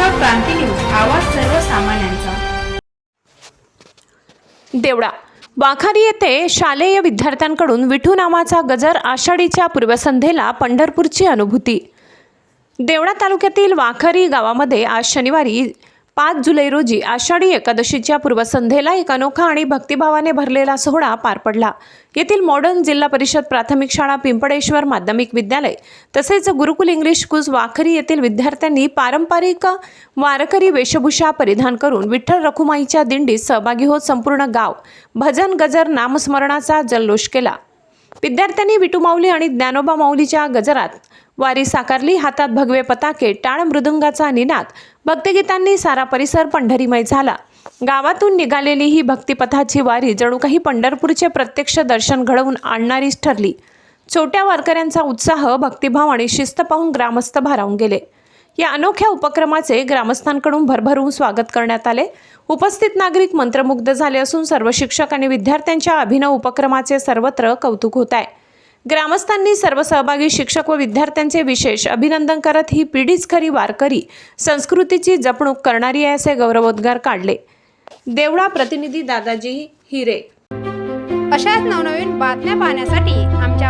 क्रांती news आवाज सर्वसामान्यांचा. देवडा. वाखारी येथे शालेय विद्यार्थ्यांकडून विठू नामाचा गजर आषाढीच्या पूर्वसंध्येला पंढरपूरची अनुभूती. देवडा तालुक्यातील वाखारी गावामध्ये आज शनिवारी पाच जुलै रोजी आषाढी एकादशीच्या पूर्वसंध्येला एक अनोखा आणि भक्तिभावाने भरलेला सोहळा पार पडला. येथील मॉडर्न जिल्हा परिषद प्राथमिक शाळा पिंपळेश्वर माध्यमिक विद्यालय तसेच गुरुकुल इंग्लिश कुज वाखरी येथील विद्यार्थ्यांनी पारंपरिक वारकरी वेशभूषा परिधान करून विठ्ठल रखुमाईच्या दिंडीत सहभागी होत संपूर्ण गाव भजन गजर नामस्मरणाचा जल्लोष केला. विद्यार्थ्यांनी विटू माऊली आणि ज्ञानोबा माऊलीच्या गजरात वारी साकारली. हातात भगवे पताके टाळ मृदुंगाचा निनाद. भक्तिगीतांनी सारा परिसर पंढरीमय झाला. गावातून निघालेली ही भक्तिपथाची वारी जणू काही पंढरपूरचे प्रत्यक्ष दर्शन घडवून आणणारीच ठरली. छोट्या वारकऱ्यांचा उत्साह भक्तिभाव आणि शिस्त पाहून ग्रामस्थ भारावून गेले. या अनोख्या उपक्रमाचे ग्रामस्थांकडून भरभरून स्वागत करण्यात आले. उपस्थित नागरिक मंत्रमुग्ध झाले असून सर्व शिक्षक आणि विद्यार्थ्यांच्या अभिनव उपक्रमाचे सर्वत्र कौतुक होत आहे. ग्रामस्थांनी सर्व सहभागी शिक्षक व विद्यार्थ्यांचे विशेष अभिनंदन करत ही पिढीच खरी वारकरी संस्कृतीची जपणूक करणारी आहे असे गौरवोद्गार काढले. देवळा प्रतिनिधी दादाजी हिरे. अशाच नवनवीन बातम्या पाहण्यासाठी आमच्या